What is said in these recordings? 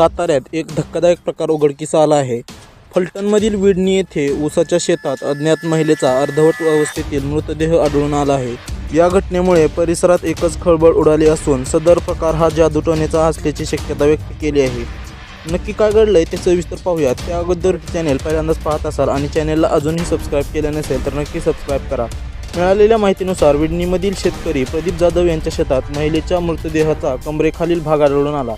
साताऱ्यात एक धक्कादायक प्रकार उघडकीस आला आहे. फलटणमधील विडणी येथे ऊसाच्या शेतात अज्ञात महिलेचा अर्धवट अवस्थेतील मृतदेह आढळून आला आहे. या घटनेमुळे परिसरात एकच खळबळ उडाली असून सदर प्रकार हा जादूटोनेचा असल्याची शक्यता व्यक्त केली आहे. नक्की काय घडलंय ते सविस्तर पाहूयात. त्या अगोदर चॅनेल पहिल्यांदाच पाहत असाल आणि चॅनेलला अजूनही सबस्क्राईब केलं नसेल तर नक्की सबस्क्राईब करा. मिळालेल्या माहितीनुसार विडणीमधील शेतकरी प्रदीप जाधव यांच्या शेतात महिलेच्या मृतदेहाचा कमरेखालील भाग आढळून आला.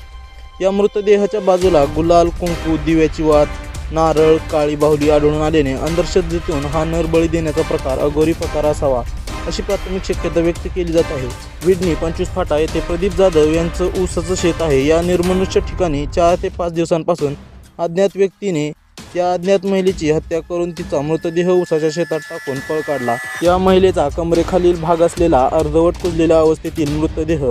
या मृतदेहाच्या बाजूला गुलाल कुंकू दिव्याची वात नारळ काळी बाहुली आढळून आल्याने अंधश्रद्धेतून हा नरबळी देण्याचा प्रकार अघोरी प्रकार असावा अशी प्राथमिक शक्यता व्यक्त केली जात आहे. विडणी पंचवीस फाटा येथे प्रदीप जाधव यांचं ऊसाचं शेत आहे. या निर्मनुष्य ठिकाणी चार ते पाच दिवसांपासून अज्ञात व्यक्तीने या अज्ञात महिलेची हत्या करून तिचा मृतदेह ऊसाच्या शेतात टाकून पळ काढला. या महिलेचा कमरेखालील भाग असलेला अर्धवट कुजलेल्या अवस्थेतील मृतदेह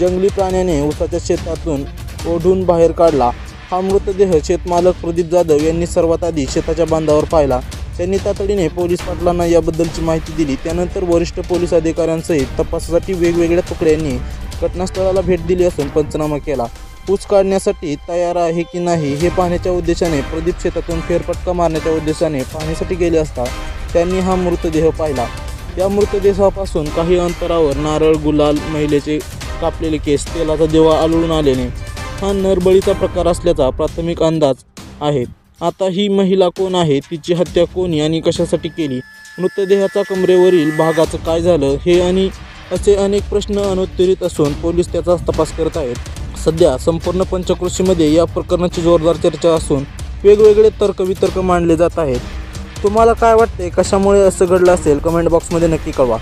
जंगली प्राण्याने ऊसाच्या शेतातून ओढून बाहेर काढला. हा मृतदेह शेतमालक प्रदीप जाधव यांनी सर्वात आधी शेताच्या बांधावर पाहिला. त्यांनी तातडीने पोलीस पाटलांना याबद्दलची माहिती दिली. त्यानंतर वरिष्ठ पोलीस अधिकाऱ्यांसहित तपासासाठी वेगवेगळ्या तुकड्यांनी घटनास्थळाला भेट दिली असून पंचनामा केला. ऊस काढण्यासाठी तयार आहे की नाही हे पाहण्याच्या उद्देशाने प्रदीप शेतातून फेरफटका मारण्याच्या उद्देशाने पाहण्यासाठी गेले असता त्यांनी हा मृतदेह पाहिला. या मृतदेहापासून काही अंतरावर नारळ गुलाल महिलेचे कापलेले केस तेलाचा दिवा आढळून आल्याने हा नरबळीचा प्रकार असल्याचा प्राथमिक अंदाज आहे. आता ही महिला कोण आहे? तिची हत्या कोणी आणि कशासाठी केली? मृतदेहाचा कमरेवरील भागाचं काय झालं? हे आणि असे अनेक प्रश्न अनुत्तरित असून पोलीस त्याचा तपास करत आहेत. सध्या संपूर्ण पंचकृषीमध्ये या प्रकरणाची जोरदार चर्चा असून वेगवेगळे तर्कवितर्क मांडले जात आहेत. तुम्हाला काय वाटते कशामुळे असं घडलं असेल? कमेंट बॉक्समध्ये नक्की कळवा.